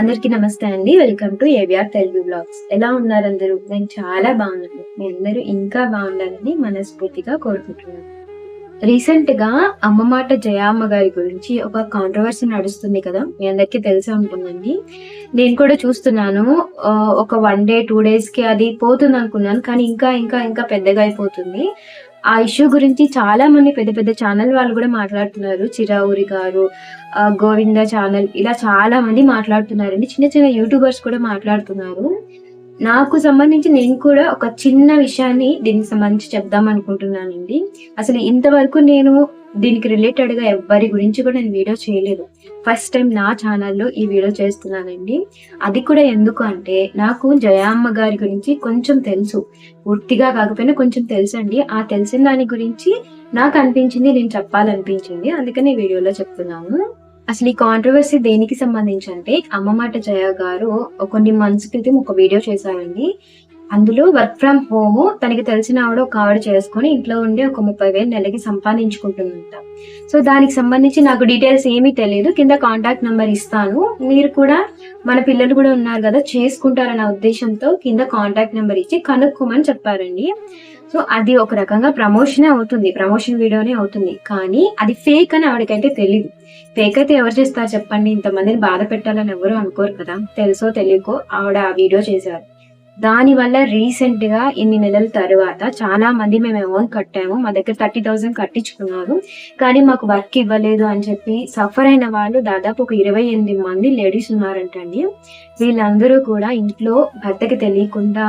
అందరికీ నమస్తే అండి. Welcome to AVR Telugu blogs. ఎలా ఉన్నారు అందరూ? నేను చాలా బాగున్నాను. మీ అందరూ ఇంకా బాగుండాలని మనస్ఫూర్తిగా కోరుకుంటున్నాను. రీసెంట్గా అమ్మమాట జయామ్మ గారి గురించి ఒక కాంట్రవర్సీ నడుస్తుంది కదా? మీ అందరికీ తెలిసే ఉంటుందండి. నేను కూడా చూస్తున్నాను. ఒక వన్ డే టూ డేస్కి అది పోతుంది అనుకున్నాను కానీ ఇంకా ఇంకా ఇంకా పెద్దగా అయిపోతుంది. ఆ ఇష్యూ గురించి చాలా మంది పెద్ద పెద్ద ఛానల్ వాళ్ళు కూడా మాట్లాడుతున్నారు. చిరావురి గారు ఆ, గోవింద ఛానల్ ఇలా చాలా మంది మాట్లాడుతున్నారండి. చిన్న చిన్న యూట్యూబర్స్ కూడా మాట్లాడుతున్నారు. నాకు సంబంధించి నేను కూడా ఒక చిన్న విషయాన్ని దీనికి సంబంధించి చెప్దాం అనుకుంటున్నానండి. అసలు ఇంతవరకు నేను దీనికి రిలేటెడ్గా ఎవ్వరి గురించి కూడా నేను వీడియో చేయలేదు. ఫస్ట్ టైం నా ఛానల్లో ఈ వీడియో చేస్తున్నానండి. అది కూడా ఎందుకు అంటే నాకు జయామ్మ గారి గురించి కొంచెం తెలుసు. పూర్తిగా కాకపోయినా కొంచెం తెలుసండి. ఆ తెలిసిన దాని గురించి నాకు అనిపించింది నేను చెప్పాలనిపించింది. అందుకని వీడియోలో చెప్తున్నాను. అసలు ఈ కాంట్రవర్సీ దేనికి సంబంధించి అంటే అమ్మ మాట జయ గారు కొన్ని మంత్స్ క్రితం ఒక వీడియో చేశారండి. అందులో వర్క్ ఫ్రమ్ హోమ్ తనకి తెలిసిన ఆవిడ ఒక ఆవిడ చేసుకొని ఇంట్లో ఉండి ఒక ముప్పై వేలు నెలకి సంపాదించుకుంటుందంట. సో దానికి సంబంధించి నాకు డీటెయిల్స్ ఏమీ తెలియదు కింద కాంటాక్ట్ నెంబర్ ఇస్తాను. మీరు కూడా మన పిల్లలు కూడా ఉన్నారు కదా చేసుకుంటారన్న ఉద్దేశంతో కింద కాంటాక్ట్ నెంబర్ ఇచ్చి కనుక్కోమని చెప్పారండి. సో అది ఒక రకంగా ప్రమోషనే అవుతుంది. ప్రమోషన్ వీడియోనే అవుతుంది. కానీ అది ఫేక్ అని ఆవిడకైతే తెలియదు ఫేక్ అయితే ఎవరు చేస్తారు చెప్పండి? ఇంతమందిని బాధ పెట్టాలని ఎవరు అనుకోరు కదా. తెలుసో తెలియకో ఆవిడ ఆ వీడియో చేశారు దాని వల్ల రీసెంట్గా ఇన్ని నెలల తర్వాత చాలా మంది మేము అమౌంట్ కట్టాము. మా దగ్గర థర్టీ థౌసండ్ కట్టించుకున్నారు. కానీ మాకు వర్క్ ఇవ్వలేదు అని చెప్పి సఫర్ అయిన వాళ్ళు దాదాపు ఒక ఇరవై ఎనిమిది మంది లేడీస్ ఉన్నారంటండి. వీళ్ళందరూ కూడా ఇంట్లో భర్తకి తెలియకుండా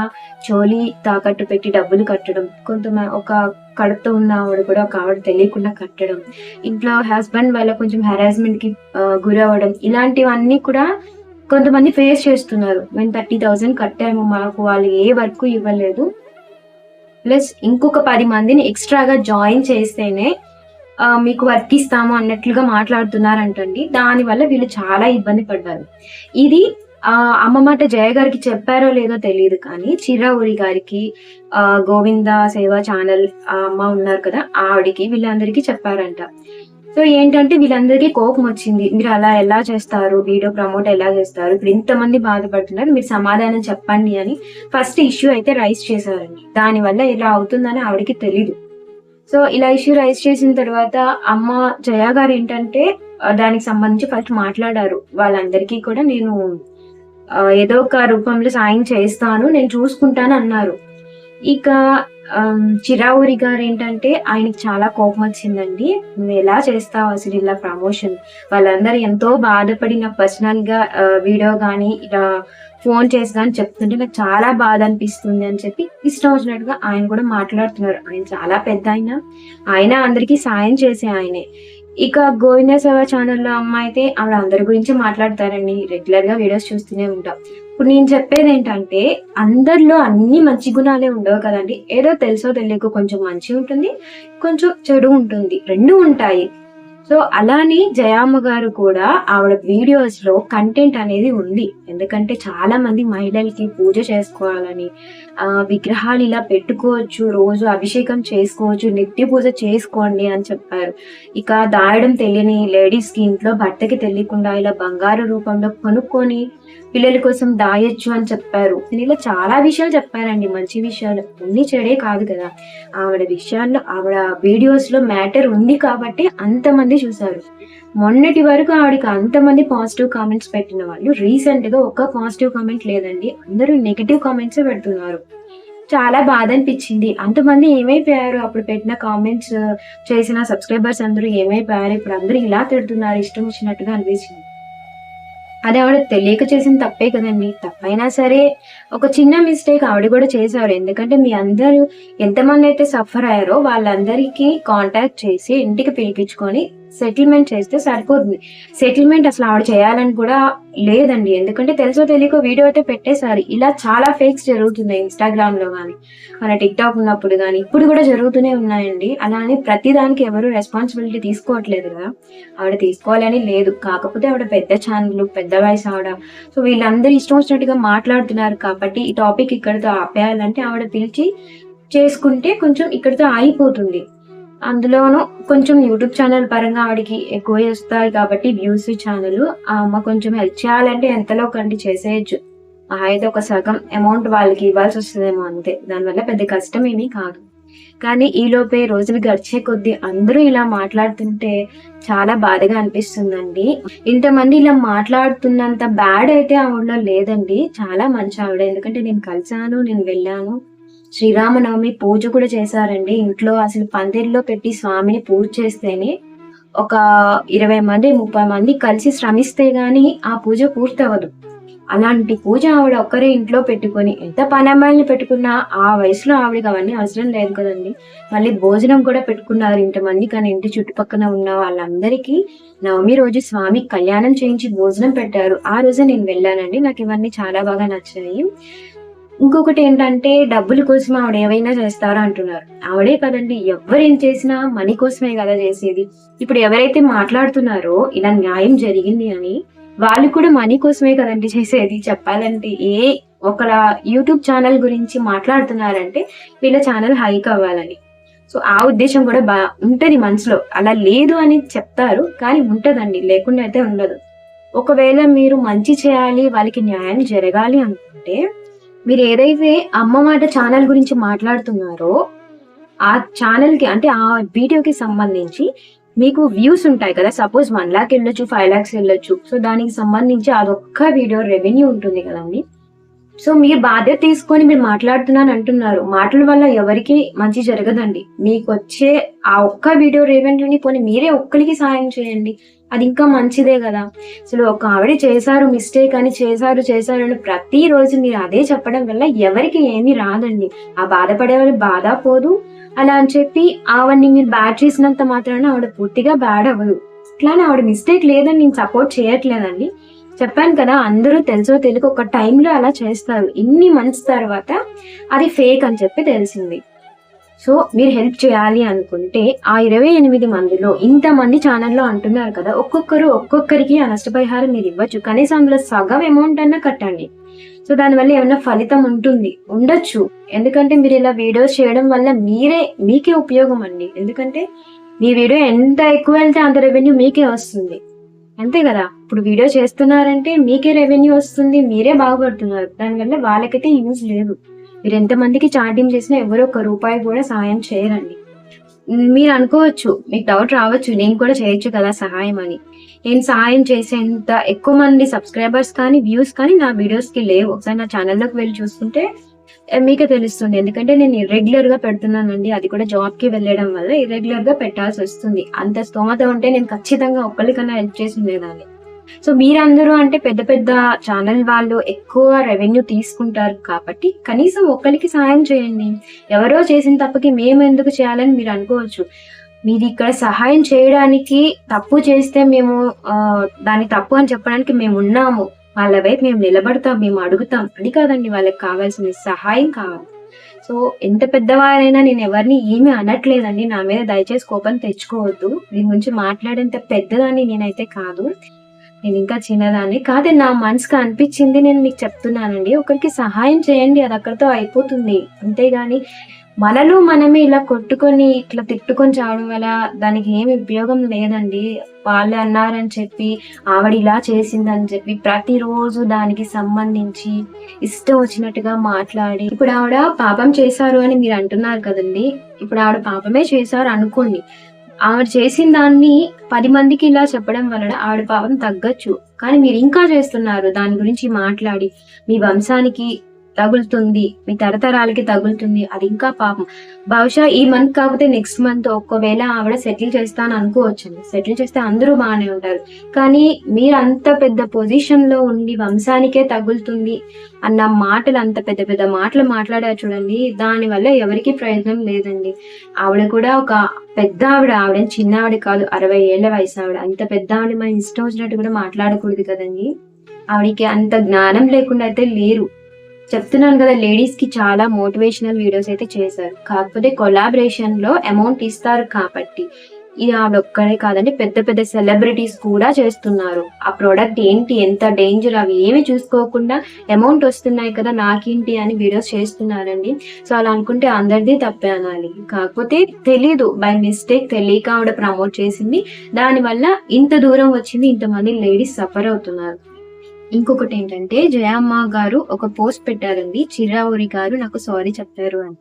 చోలి తాకట్టు పెట్టి డబ్బులు కట్టడం కొంతమంది ఒక కడుపుతో ఉన్న ఆవిడ కూడా ఒక ఆవిడ తెలియకుండా కట్టడం ఇంట్లో హస్బెండ్ వల్ల కొంచెం హెరాస్మెంట్కి గురవ్వడం ఇలాంటివన్నీ కూడా కొంతమంది ఫేస్ చేస్తున్నారు. మేము థర్టీ థౌసండ్ కట్టాము మాకు వాళ్ళు ఏ వర్క్ ఇవ్వలేదు. ప్లస్ ఇంకొక పది మందిని ఎక్స్ట్రాగా జాయిన్ చేస్తేనే మీకు వర్క్ ఇస్తాము అన్నట్లుగా మాట్లాడుతున్నారంటండి. దానివల్ల వీళ్ళు చాలా ఇబ్బంది పడ్డారు. ఇది ఆ అమ్మ మాట జయ గారికి చెప్పారో లేదో తెలియదు కానీ చిరావురి గారికి గోవింద సేవా ఛానల్ ఆ అమ్మ ఉన్నారు కదా ఆవిడికి వీళ్ళందరికీ చెప్పారంట. సో ఏంటంటే వీళ్ళందరికీ కోపం వచ్చింది. మీరు అలా ఎలా చేస్తారు? వీడియో ప్రమోట్ ఎలా చేస్తారు? ఇప్పుడు ఇంతమంది బాధపడుతున్నారు. మీరు సమాధానం చెప్పండి అని ఫస్ట్ ఇష్యూ అయితే రైస్ చేశారండి. దానివల్ల ఇలా అవుతుందని ఆవిడకి తెలీదు. సో ఇలా ఇష్యూ రైస్ చేసిన తర్వాత అమ్మ జయా గారు ఏంటంటే దానికి సంబంధించి ఫస్ట్ మాట్లాడారు. వాళ్ళందరికీ కూడా నేను ఏదో ఒక రూపంలో సాయం చేస్తాను నేను చూసుకుంటాను అన్నారు. ఇక చిరావురి గారు ఏంటంటే ఆయనకి చాలా కోపం వచ్చిందండి నువ్వు ఎలా చేస్తావు అసలు ఇలా ప్రమోషన్? వాళ్ళందరూ ఎంతో బాధపడిన పర్సనల్గా వీడియో కానీ ఇలా ఫోన్ చేసి కానీ చెప్తుంటే నాకు చాలా బాధ అనిపిస్తుంది అని చెప్పి ఇష్టం వచ్చినట్టుగా ఆయన కూడా మాట్లాడుతున్నారు. ఆయన చాలా పెద్ద ఆయన. ఆయన అందరికీ సాయం చేసే ఆయనే. ఇక గోవింద సేవ ఛానల్లో అమ్మ అయితే ఆవిడ అందరి గురించి మాట్లాడతారండి రెగ్యులర్గా వీడియోస్ చూస్తూనే ఉంటాం. ఇప్పుడు నేను చెప్పేది ఏంటంటే అందరిలో అన్ని మంచి గుణాలే ఉండవు కదండి. ఏదో తెలుసో తెలియక కొంచెం మంచి ఉంటుంది కొంచెం చెడు ఉంటుంది. రెండు ఉంటాయి. సో అలానే జయామ్మ గారు కూడా ఆవిడ వీడియోస్లో కంటెంట్ అనేది ఉంది. ఎందుకంటే చాలా మంది మహిళలకి పూజ చేసుకోవాలని విగ్రహాలు ఇలా పెట్టుకోవచ్చు రోజు అభిషేకం చేసుకోవచ్చు నిత్య పూజ చేసుకోండి అని చెప్పారు. ఇక దాయడం తెలియని లేడీస్కి ఇంట్లో భర్తకి తెలియకుండా ఇలా బంగారు రూపంలో కొనుక్కొని పిల్లల కోసం దాయొచ్చు అని చెప్పారు. ఇలా చాలా విషయాలు చెప్పారండి మంచి విషయాలు. అన్ని చెడే కాదు కదా. ఆవిడ విషయాల్లో ఆవిడ వీడియోస్లో మ్యాటర్ ఉంది కాబట్టి అంతమంది చూశారు. మొన్నటి వరకు ఆవిడకి అంతమంది పాజిటివ్ కామెంట్స్ పెట్టిన వాళ్ళు రీసెంట్గా ఒక్క పాజిటివ్ కామెంట్ లేదండి. అందరూ నెగిటివ్ కామెంట్స్ పెడుతున్నారు. చాలా బాధ అనిపించింది. అంతమంది ఏమైపోయారు? అప్పుడు పెట్టిన కామెంట్స్ చేసిన సబ్స్క్రైబర్స్ అందరూ ఏమైపోయారు? ఇప్పుడు అందరూ ఇలా తిడుతున్నారు. ఇష్టం వచ్చినట్టుగా అనిపించింది. అది ఆవిడ తెలియక చేసిన తప్పే కదండి. తప్పైనా సరే ఒక చిన్న మిస్టేక్ ఆవిడ కూడా చేశారు. ఎందుకంటే మీ అందరూ ఎంతమంది అయితే సఫర్ అయ్యారో వాళ్ళందరికీ కాంటాక్ట్ చేసి ఇంటికి పిలిపించుకొని సెటిల్మెంట్ చేస్తే సరిపోతుంది సెటిల్మెంట్ అసలు ఆవిడ చేయాలని కూడా లేదండి. ఎందుకంటే తెలుసో తెలియక వీడియో అయితే పెట్టేశారు. ఇలా చాలా ఫేక్స్ జరుగుతున్నాయి ఇన్స్టాగ్రామ్లో కానీ మన టిక్టాక్ ఉన్నప్పుడు కానీ ఇప్పుడు కూడా జరుగుతూనే ఉన్నాయండి. అలానే ప్రతిదానికి ప్రతి దానికి ఎవరు రెస్పాన్సిబిలిటీ తీసుకోవట్లేదు కదా. ఆవిడ తీసుకోవాలని లేదు. కాకపోతే ఆవిడ పెద్ద ఛానల్ పెద్ద వయసు ఆవిడ. సో వీళ్ళందరూ ఇష్టం వచ్చినట్టుగా మాట్లాడుతున్నారు కాబట్టి ఈ టాపిక్ ఇక్కడితో ఆపేయాలంటే ఆవిడ పిలిచి చేసుకుంటే కొంచెం ఇక్కడితో ఆగిపోతుంది. అందులోనూ కొంచెం యూట్యూబ్ ఛానల్ పరంగా ఆవిడకి ఎక్కువ వస్తాయి కాబట్టి వ్యూస్ ఛానల్ ఆ అమ్మ కొంచెం హెల్ప్ చేయాలంటే ఎంతలో కంటి చేసేయచ్చు. అయితే ఒక సగం అమౌంట్ వాళ్ళకి ఇవ్వాల్సి వస్తుందేమో అంతే. దానివల్ల పెద్ద కష్టం ఏమీ కాదు. కానీ ఈలోపే రోజులు గడిచే కొద్దీ అందరూ ఇలా మాట్లాడుతుంటే చాలా బాధగా అనిపిస్తుందండి. ఇంతమంది ఇలా మాట్లాడుతున్నంత బ్యాడ్ అయితే ఆవిడలో లేదండి. చాలా మంచి ఆవిడ. ఎందుకంటే నేను కలిసాను నేను వెళ్ళాను. శ్రీరామనవమి పూజ కూడా చేశారండి. ఇంట్లో అసలు పందిరిలో పెట్టి స్వామిని పూజ చేస్తేనే ఒక ఇరవై మంది ముప్పై మంది కలిసి శ్రమిస్తే గాని ఆ పూజ పూర్తవదు అలాంటి పూజ ఆవిడ ఒక్కరే ఇంట్లో పెట్టుకొని ఎంత పని పెట్టుకున్నా ఆ వయసులో ఆవిడకి అవన్నీ అవసరం లేదు కదండి. మళ్ళీ భోజనం కూడా పెట్టుకున్నారు ఇంతమంది కానీ ఇంటి చుట్టుపక్కల ఉన్న వాళ్ళందరికీ నవమి రోజు స్వామి కళ్యాణం చేయించి భోజనం పెట్టారు. ఆ రోజే నేను వెళ్ళానండి. నాకు ఇవన్నీ చాలా బాగా నచ్చాయి. ఇంకొకటి ఏంటంటే డబ్బుల కోసం ఆవిడ ఏవైనా చేస్తారా అంటున్నారు. ఆవిడే కదండి ఎవరేం చేసినా మనీ కోసమే కదా చేసేది. ఇప్పుడు ఎవరైతే మాట్లాడుతున్నారో ఇలా న్యాయం జరిగింది అని వాళ్ళు కూడా మనీ కోసమే కదండి చేసేది చెప్పాలంటే. ఏ ఒక యూట్యూబ్ ఛానల్ గురించి మాట్లాడుతున్నారంటే వీళ్ళ ఛానల్ హైక్ అవ్వాలని. సో ఆ ఉద్దేశం కూడా బా ఉంటుంది మనసులో. అలా లేదు అని చెప్తారు కానీ ఉంటదండి. లేకుండా అయితే ఉండదు. ఒకవేళ మీరు మంచి చేయాలి వాళ్ళకి న్యాయం జరగాలి అనుకుంటే మీరు ఏదైతే అమ్మ మాట ఛానల్ గురించి మాట్లాడుతున్నారో ఆ ఛానల్కి అంటే ఆ వీడియోకి సంబంధించి మీకు వ్యూస్ ఉంటాయి కదా. సపోజ్ వన్ లాక్ వెళ్ళొచ్చు ఫైవ్ లాక్స్ వెళ్ళొచ్చు. సో దానికి సంబంధించి అదొక్క వీడియో రెవెన్యూ ఉంటుంది కదండి. సో మీరు బాధ్యత తీసుకొని మీరు మాట్లాడుతున్నాను అంటున్నారు. మాటల వల్ల ఎవరికి మంచి జరగదండి. మీకు వచ్చే ఆ ఒక్క వీడియో రేవేంటండి పోనీ మీరే ఒక్కరికి సాయం చేయండి. అది ఇంకా మంచిదే కదా. అసలు ఒక ఆవిడ చేశారు మిస్టేక్ అని చేశారు చేశారు అని ప్రతిరోజు మీరు అదే చెప్పడం వల్ల ఎవరికి ఏమీ రాదండి. ఆ బాధపడే వాళ్ళు బాధ పోదు. అలా అని చెప్పి ఆవిడని మీరు బ్యాడ్ చేసినంత మాత్రాన ఆవిడ పూర్తిగా బ్యాడ్ అవ్వదు. ఇట్లానే ఆవిడ మిస్టేక్ లేదని నేను సపోర్ట్ చేయట్లేదండి. చెప్పాను కదా అందరూ తెలుసో తెలుగు ఒక టైంలో అలా చేస్తారు. ఇన్ని మంత్స్ తర్వాత అది ఫేక్ అని చెప్పి తెలిసింది. సో మీరు హెల్ప్ చేయాలి అనుకుంటే ఆ ఇరవై ఎనిమిది మందిలో ఇంతమంది ఛానల్లో అంటున్నారు కదా ఒక్కొక్కరు ఒక్కొక్కరికి ఆ నష్టపరిహారం మీరు ఇవ్వచ్చు. కనీసం అందులో సగం అమౌంట్ అన్నా కట్టండి. సో దానివల్ల ఏమైనా ఫలితం ఉంటుంది? ఉండొచ్చు. ఎందుకంటే మీరు ఇలా వీడియోస్ చేయడం వల్ల మీరే మీకే ఉపయోగం అండి. ఎందుకంటే మీ వీడియో ఎంత ఎక్కువ వెళ్తే అంత రెవెన్యూ మీకే వస్తుంది. అంతే కదా? ఇప్పుడు వీడియో చేస్తున్నారంటే మీకే రెవెన్యూ వస్తుంది మీరే బాగుపడుతున్నారు. దానివల్ల వాళ్ళకైతే యూజ్ లేదు. మీరు ఎంతమందికి చాటింగ్ చేసినా ఎవరో ఒక రూపాయి కూడా సహాయం చేయరండి. మీరు అనుకోవచ్చు మీకు డౌట్ రావచ్చు నేను కూడా చేయొచ్చు కదా సహాయం అని. నేను సహాయం చేసేంత ఎక్కువ మంది సబ్స్క్రైబర్స్ కానీ వ్యూస్ కానీ నా వీడియోస్కి లేవు. ఒకసారి నా ఛానల్లోకి వెళ్ళి చూసుకుంటే మీకే తెలుస్తుంది. ఎందుకంటే నేను ఇర్రెగ్యులర్గా పెడుతున్నానండి. అది కూడా జాబ్కి వెళ్ళడం వల్ల ఇర్రెగ్యులర్గా పెట్టాల్సి వస్తుంది. అంత స్తోమత ఉంటే నేను ఖచ్చితంగా ఒక్కరికన్నా హెల్ప్ చేసి ఉండేదాన్ని. సో మీరందరూ అంటే పెద్ద పెద్ద ఛానల్ వాళ్ళు ఎక్కువ రెవెన్యూ తీసుకుంటారు కాబట్టి కనీసం ఒక్కరికి సాయం చేయండి. ఎవరో చేసిన తప్పకి మేము ఎందుకు చేయాలని మీరు అనుకోవచ్చు. మీది ఇక్కడ సహాయం చేయడానికి తప్పు చేస్తే మేము దాని తప్పు అని చెప్పడానికి మేము ఉన్నాము. వాళ్ళ వైపు మేము నిలబడతాం మేము అడుగుతాం. అది కాదండి వాళ్ళకి కావాల్సింది సహాయం కావాలి. సో ఎంత పెద్దవారైనా నేను ఎవరిని ఏమీ అనట్లేదండి. నా మీద దయచేసి కోపం తెచ్చుకోవద్దు. దీని గురించి మాట్లాడేంత పెద్దదాన్ని నేనైతే కాదు. నేను ఇంకా చిన్నదాన్ని కాదు నా మనసుకు అనిపించింది నేను మీకు చెప్తున్నానండి. ఒకరికి సహాయం చేయండి అది అక్కడితో అయిపోతుంది. అంతేగాని మనలో మనమే ఇలా కొట్టుకొని ఇట్లా తిట్టుకొని చావడం వల్ల దానికి ఏమి ఉపయోగం లేదండి. వాళ్ళు అన్నారని చెప్పి ఆవిడ ఇలా చేసిందని చెప్పి ప్రతిరోజు దానికి సంబంధించి ఇష్టం వచ్చినట్టుగా మాట్లాడి ఇప్పుడు ఆవిడ పాపం చేశారు అని మీరు అంటున్నారు కదండి. ఇప్పుడు ఆవిడ పాపమే చేశారు అనుకోండి. ఆవిడ చేసిన దాన్ని పది మందికి ఇలా చెప్పడం వలన ఆవిడ పాపం తగ్గచ్చు. కానీ మీరు ఇంకా చేస్తున్నారు దాని గురించి మాట్లాడి మీ వంశానికి తగులుతుంది. మీ తరతరాలకి తగులుతుంది. అది ఇంకా పాపం. బహుశా ఈ మంత్ కాకపోతే నెక్స్ట్ మంత్ ఒకవేళ ఆవిడ సెటిల్ చేస్తాను అనుకోవచ్చు. సెటిల్ చేస్తే అందరూ బాగానే ఉంటారు. కానీ మీరు అంత పెద్ద పొజిషన్లో ఉండి వంశానికే తగులుతుంది అన్న మాటలు అంత పెద్ద పెద్ద మాటలు మాట్లాడారు చూడండి దాని వల్ల ఎవరికి ప్రయోజనం లేదండి. ఆవిడ కూడా ఒక పెద్ద ఆవిడ ఆవిడ చిన్న ఆవిడ కాదు అరవై ఏళ్ళ వయసు ఆవిడ. అంత పెద్ద ఆవిడ మన ఇష్టం వచ్చినట్టు కూడా మాట్లాడకూడదు కదండి. ఆవిడకి అంత జ్ఞానం లేకుండా అయితే లేరు. చెప్తున్నాను కదా లేడీస్కి చాలా మోటివేషనల్ వీడియోస్ అయితే చేశారు. కాకపోతే కొలాబరేషన్లో అమౌంట్ ఇస్తారు కాబట్టి. ఇది ఆవిడ ఒక్కడే కాదండి పెద్ద పెద్ద సెలబ్రిటీస్ కూడా చేస్తున్నారు. ఆ ప్రోడక్ట్ ఏంటి ఎంత డేంజర్ అవి ఏమి చూసుకోకుండా అమౌంట్ వస్తున్నాయి కదా నాకేంటి అని వీడియోస్ చేస్తున్నారండి. సో అలా అనుకుంటే అందరిది తప్పే అనాలి. కాకపోతే తెలీదు బై మిస్టేక్ తెలియక ఆవిడ ప్రమోట్ చేసింది. దానివల్ల ఇంత దూరం వచ్చింది ఇంతమంది లేడీస్ సఫర్ అవుతున్నారు. ఇంకొకటి ఏంటంటే జయమ్మ గారు ఒక పోస్ట్ పెట్టారండి. చిరావురి గారు నాకు సారీ చెప్పారు అని.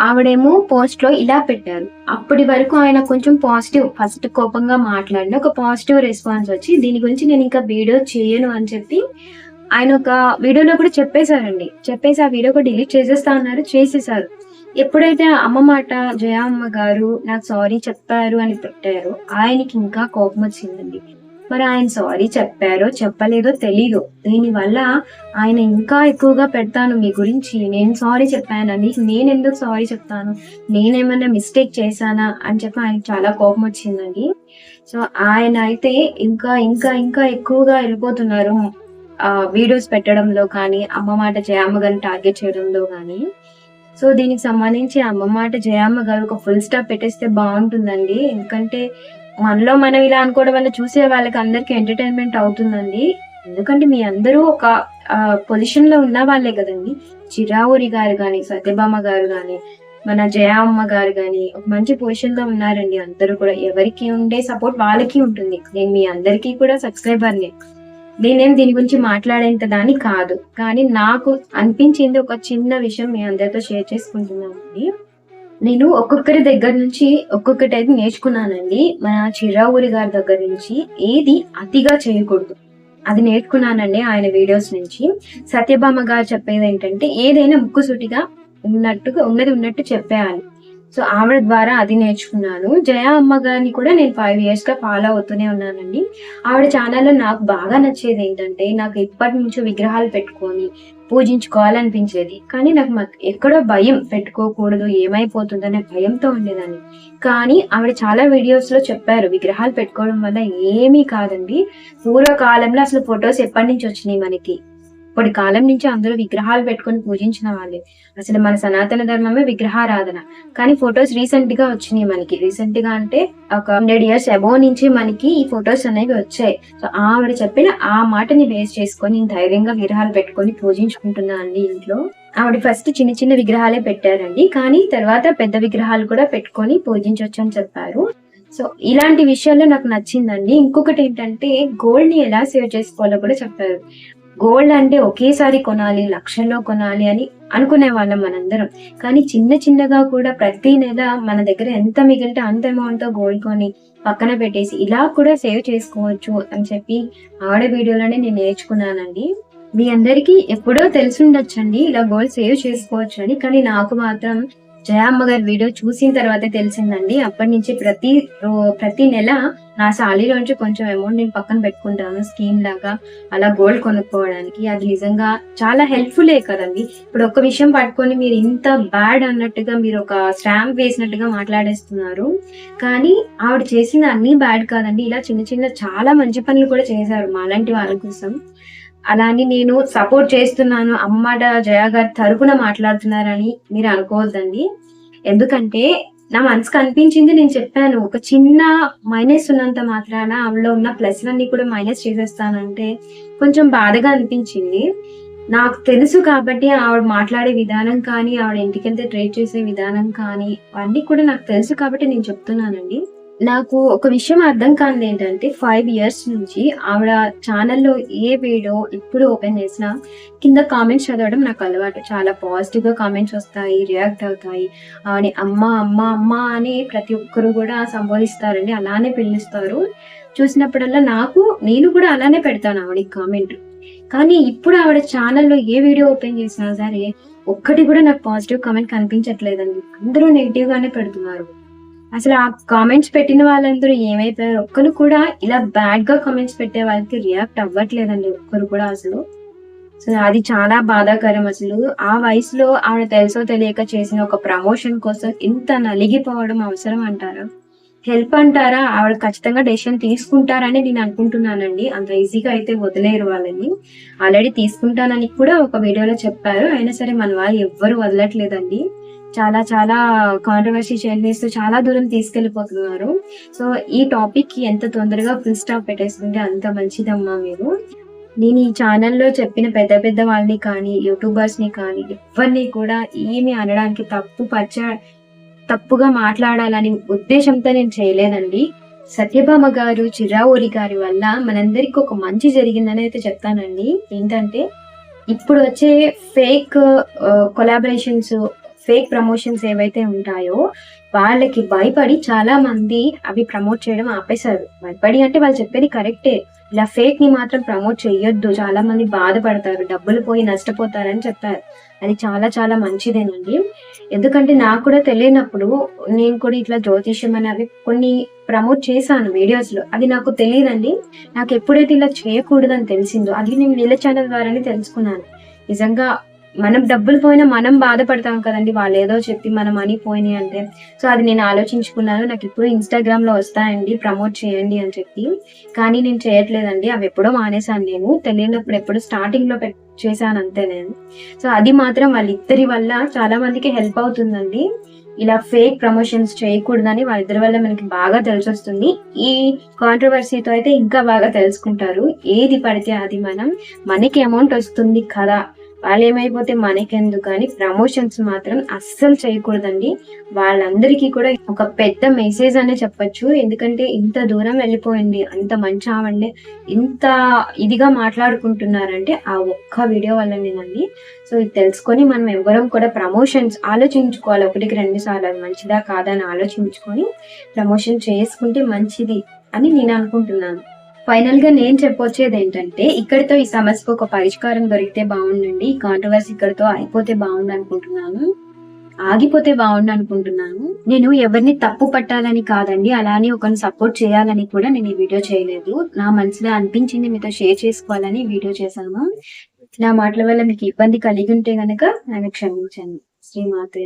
ఆవిడేమో పోస్ట్లో ఇలా పెట్టారు. అప్పటి వరకు ఆయన కొంచెం పాజిటివ్ ఫస్ట్ కోపంగా మాట్లాడిన ఒక పాజిటివ్ రెస్పాన్స్ వచ్చి దీని గురించి నేను ఇంకా వీడియో చేయను అని చెప్పి ఆయన ఒక వీడియోలో కూడా చెప్పేశారండి. చెప్పేసి ఆ వీడియో కూడా డిలీట్ చేసేస్తా అన్నారు చేసేసారు ఎప్పుడైతే అమ్మ మాట జయ అమ్మ గారు నాకు సారీ చెప్పారు అని పెట్టారో ఆయనకి ఇంకా కోపం వచ్చిందండి. మరి ఆయన సారీ చెప్పారో చెప్పలేదో తెలీదు. దీనివల్ల ఆయన ఇంకా ఎక్కువగా పెడతాను మీ గురించి. నేను సారీ చెప్పానని నేను ఎందుకు సారీ చెప్తాను? నేనేమైనా మిస్టేక్ చేశానా? అని చెప్పి ఆయన చాలా కోపం వచ్చిందండి. సో ఆయన అయితే ఇంకా ఇంకా ఇంకా ఎక్కువగా వెళ్ళిపోతున్నారు. వీడియోస్ పెట్టడంలో కానీ అమ్మ మాట జయమ్మ గారిని టార్గెట్ చేయడంలో కానీ. సో దీనికి సంబంధించి అమ్మ మాట జయమ్మ గారు ఒక ఫుల్ స్టాప్ పెట్టేస్తే బాగుంటుందండి. ఎందుకంటే మనలో మనం ఇలా అనుకోవడం వల్ల చూసే వాళ్ళకి అందరికి ఎంటర్టైన్మెంట్ అవుతుందండి. ఎందుకంటే మీ అందరూ ఒక పొజిషన్లో ఉన్న వాళ్ళే కదండి. చిరావురి గారు కానీ సత్యభామ గారు కానీ మన జయామ్మ గారు కానీ ఒక మంచి పొజిషన్లో ఉన్నారండి. అందరూ కూడా ఎవరికి ఉండే సపోర్ట్ వాళ్ళకి ఉంటుంది. నేను మీ అందరికీ కూడా సబ్స్క్రైబర్ని నేనేం దీని గురించి మాట్లాడేంత దాని కాదు. కానీ నాకు అనిపించింది ఒక చిన్న విషయం మీ అందరితో షేర్ చేసుకుంటున్నానండి. నేను ఒక్కొక్కరి దగ్గర నుంచి ఒక్కొక్కటి అయితే నేర్చుకున్నానండి. మన చిరావురి గారి దగ్గర నుంచి ఏది అతిగా చేయకూడదు. అది నేర్చుకున్నానండి ఆయన వీడియోస్ నుంచి. సత్యభామ గారు చెప్పేది ఏంటంటే ఏదైనా ముక్కుసూటిగా ఉన్నట్టుగా ఉన్నది ఉన్నట్టు చెప్పేయాలి. సో ఆవిడ ద్వారా అది నేర్చుకున్నాను. జయ అమ్మ గారిని కూడా నేను ఫైవ్ ఇయర్స్గా ఫాలో అవుతూనే ఉన్నానండి. ఆవిడ ఛానల్లో నాకు బాగా నచ్చేది ఏంటంటే నాకు ఇప్పటి నుంచో విగ్రహాలు పెట్టుకొని పూజించుకోవాలనిపించేది. కానీ నాకు మ- ఎక్కడో భయం పెట్టుకోకూడదు ఏమైపోతుందనే భయంతో ఉండేదాన్ని. కానీ ఆవిడ చాలా వీడియోస్లో చెప్పారు విగ్రహాలు పెట్టుకోవడం వల్ల ఏమీ కాదండి. పూర్వకాలంలో అసలు ఫొటోస్ ఎప్పటి నుంచి వచ్చినాయి మనకి? ఇప్పటి కాలం నుంచి అందరూ విగ్రహాలు పెట్టుకొని పూజించిన వాళ్ళే. అసలు మన సనాతన ధర్మమే విగ్రహారాధన. కానీ ఫొటోస్ రీసెంట్గా వచ్చినాయి మనకి. రీసెంట్గా అంటే ఒక హండ్రెడ్ ఇయర్స్ అబోవ్ నుంచి మనకి ఈ ఫొటోస్ అనేవి వచ్చాయి. సో ఆవిడ చెప్పిన ఆ మాటని బేస్ చేసుకొని ధైర్యంగా విగ్రహాలు పెట్టుకొని పూజించుకుంటున్నా అండి ఇంట్లో. ఆవిడ ఫస్ట్ చిన్న చిన్న విగ్రహాలే పెట్టారండి. కానీ తర్వాత పెద్ద విగ్రహాలు కూడా పెట్టుకొని పూజించవచ్చు అని చెప్పారు. సో ఇలాంటి విషయాల్లో నాకు నచ్చిందండి. ఇంకొకటి ఏంటంటే గోల్డ్ని ఎలా సేవ్ చేసుకోవాలో కూడా చెప్పారు. గోల్డ్ అంటే ఒకేసారి కొనాలి లక్షల్లో కొనాలి అని అనుకునే వాళ్ళం మనందరం. కానీ చిన్న చిన్నగా కూడా ప్రతి నెల మన దగ్గర ఎంత మిగిలితే అంత అమౌంట్తో గోల్డ్ కొని పక్కన పెట్టేసి ఇలా కూడా సేవ్ చేసుకోవచ్చు అని చెప్పి ఆడ వీడియోలోనే నేను నేర్చుకున్నానండి. మీ అందరికీ ఎప్పుడో తెలిసి ఉండొచ్చండి ఇలా గోల్డ్ సేవ్ చేసుకోవచ్చు అని కానీ నాకు మాత్రం జయమ్మ గారి వీడియో చూసిన తర్వాత తెలిసిందండి. అప్పటి నుంచి ప్రతి రో- ప్రతి నెల నా సాలీలోంచి కొంచెం అమౌంట్ నేను పక్కన పెట్టుకుంటాను స్కీమ్ లాగా అలా గోల్డ్ కొనుక్కోవడానికి. అది నిజంగా చాలా హెల్ప్ఫుల్లే కదండి. ఇప్పుడు ఒక విషయం పట్టుకొని మీరు ఇంత బ్యాడ్ అన్నట్టుగా మీరు ఒక స్టాంప్ వేసినట్టుగా మాట్లాడేస్తున్నారు. కానీ ఆవిడ చేసిన అన్ని బ్యాడ్ కాదండి. ఇలా చిన్న చిన్న చాలా మంచి పనులు కూడా చేశారు మాలాంటి వాళ్ళ కోసం. అలా అని నేను సపోర్ట్ చేస్తున్నాను. అమ్మట జయ గారి తరపున మాట్లాడుతున్నారని మీరు అనుకోవద్దండి. ఎందుకంటే నా మనసుకు అనిపించింది నేను చెప్పాను. ఒక చిన్న మైనస్ ఉన్నంత మాత్రాన ఆవిడలో ఉన్న ప్లస్లన్నీ కూడా మైనస్ చేసేస్తానంటే కొంచెం బాధగా అనిపించింది. నాకు తెలుసు కాబట్టి ఆవిడ మాట్లాడే విధానం కానీ ఆవిడ ఇంటికెళ్తే ట్రీట్ చేసే విధానం కానీ అవన్నీ కూడా నాకు తెలుసు కాబట్టి నేను చెప్తున్నానండి. నాకు ఒక విషయం అర్థం కానిది ఏంటంటే ఫైవ్ ఇయర్స్ నుంచి ఆవిడ ఛానల్లో ఏ వీడియో ఇప్పుడు ఓపెన్ చేసినా కింద కామెంట్స్ చదవడం నాకు అలవాటు. చాలా పాజిటివ్గా కామెంట్స్ వస్తాయి రియాక్ట్ అవుతాయి. ఆవిడ అమ్మ అమ్మ అమ్మ అని ప్రతి ఒక్కరు కూడా సంబోధిస్తారండి. అలానే పిలుస్తారు. చూసినప్పుడల్లా నాకు నేను కూడా అలానే పెడతాను ఆవిడ కామెంట్ కానీ ఇప్పుడు ఆవిడ ఛానల్లో ఏ వీడియో ఓపెన్ చేసినా సరే ఒక్కటి కూడా నాకు పాజిటివ్ కామెంట్ కనిపించట్లేదండి. అందరూ నెగిటివ్గానే పెడుతున్నారు. అసలు ఆ కామెంట్స్ పెట్టిన వాళ్ళందరూ ఏమైపోయారు ఒక్కరు కూడా ఇలా బ్యాడ్గా కామెంట్స్ పెట్టే వాళ్ళకి రియాక్ట్ అవ్వట్లేదండి ఒక్కరు కూడా అసలు. సో అది చాలా బాధాకరం అసలు. ఆ వయసులో ఆవిడ తెలుసో తెలియక చేసిన ఒక ప్రమోషన్ కోసం ఇంత నలిగిపోవడం అవసరం అంటారా? హెల్ప్ అంటారా? ఆవిడ ఖచ్చితంగా డెసిషన్ తీసుకుంటారని నేను అనుకుంటున్నానండి. అంత ఈజీగా అయితే వదిలేరు వాళ్ళని. ఆల్రెడీ తీసుకుంటానని కూడా ఒక వీడియోలో చెప్పారు. అయినా సరే మన వాళ్ళు ఎవ్వరు వదలట్లేదండి. చాలా చాలా కాంట్రవర్సీ చేస్తూ చాలా దూరం తీసుకెళ్ళిపోతున్నారు సో ఈ టాపిక్కి ఎంత తొందరగా ఫుల్ స్టాప్ పెట్టేస్తుంటే అంత మంచిదమ్మా మీరు. నేను ఈ ఛానల్లో చెప్పిన పెద్ద పెద్ద వాళ్ళని కానీ యూట్యూబర్స్ని కానీ ఎవరిని కూడా ఏమి అనడానికి తప్పు పచ్చ తప్పుగా మాట్లాడాలని ఉద్దేశంతో నేను చేయలేదండి. సత్యభామ గారు చిరావూరి గారి వల్ల మనందరికి ఒక మంచి జరిగిందని అయితే చెప్తానండి. ఏంటంటే ఇప్పుడు వచ్చే fake collaborations uh, fake promotions ఏవైతే ఉంటాయో వాళ్ళకి భయపడి చాలా మంది అవి ప్రమోట్ చేయడం ఆపేశారు. భయపడి అంటే వాళ్ళు చెప్పేది కరెక్టే ఇలా ఫేక్ని మాత్రం ప్రమోట్ చేయొద్దు చాలా మంది బాధపడతారు. డబ్బులు పోయి నష్టపోతారని చెప్పారు. అది చాలా చాలా మంచిదేనండి. ఎందుకంటే నాకు కూడా తెలియనప్పుడు నేను కూడా ఇట్లా జ్యోతిష్యం అనేవి కొన్ని ప్రమోట్ చేశాను వీడియోస్లో. అది నాకు తెలియదండి. నాకు ఎప్పుడైతే ఇలా చేయకూడదని తెలిసిందో అది నేను వీళ్ళ ఛానల్ ద్వారానే తెలుసుకున్నాను. నిజంగా మనం డబ్బులు పోయినా మనం బాధపడతాం కదండి. వాళ్ళు ఏదో చెప్పి మన మనీ పోయినాయి అంటే. సో అది నేను ఆలోచించుకున్నాను. నాకు ఇప్పుడు ఇన్స్టాగ్రామ్లో వస్తాయండి. ప్రమోట్ చేయండి అని చెప్పి. కానీ నేను చేయట్లేదండి. అవి ఎప్పుడో మానేశాను నేను. తెలియనప్పుడు ఎప్పుడు స్టార్టింగ్లో పెట్ చేశాను అంతే నేను సో అది మాత్రం వాళ్ళిద్దరి వల్ల చాలా మందికి హెల్ప్ అవుతుందండి. ఇలా ఫేక్ ప్రమోషన్స్ చేయకూడదని వాళ్ళిద్దరి వల్ల మనకి బాగా తెలిసొస్తుంది. ఈ కాంట్రవర్సీతో అయితే ఇంకా బాగా తెలుసుకుంటారు. ఏది పడితే అది మనం. మనకి అమౌంట్ వస్తుంది కదా. వాళ్ళు ఏమైపోతే మనకెందుకు అని ప్రమోషన్స్ మాత్రం అస్సలు చేయకూడదండి. వాళ్ళందరికీ కూడా ఒక పెద్ద మెసేజ్ అనే చెప్పొచ్చు. ఎందుకంటే ఇంత దూరం వెళ్ళిపోయింది అంత మంచి ఆవండి ఇంత ఇదిగా మాట్లాడుకుంటున్నారంటే ఆ ఒక్క వీడియో వల్లనేనండి సో ఇది తెలుసుకొని మనం ఎవరం కూడా ప్రమోషన్స్ ఆలోచించుకోవాలి. ఒకటికి రెండు సార్లు అది మంచిదా కాదా అని ఆలోచించుకొని ప్రమోషన్ చేసుకుంటే మంచిది అని నేను అనుకుంటున్నాను. ఫైనల్గా నేను చెప్పొచ్చేది ఏంటంటే ఇక్కడితో ఈ సమస్యకు ఒక పరిష్కారం దొరికితే బాగుండండి. ఈ కాంట్రవర్సీ ఇక్కడితో అయిపోతే బాగుండు అనుకుంటున్నాను ఆగిపోతే బాగుండు అనుకుంటున్నాను నేను ఎవరిని తప్పు పట్టాలని కాదండి. అలానే ఒకరిని సపోర్ట్ చేయాలని కూడా నేను ఈ వీడియో చేయలేదు. నా మనసులో అనిపించింది మీతో షేర్ చేసుకోవాలని వీడియో చేశాను. నా మాటల వల్ల మీకు ఇబ్బంది కలిగి ఉంటే గనక నన్ను క్షమించండి. శ్రీమాతే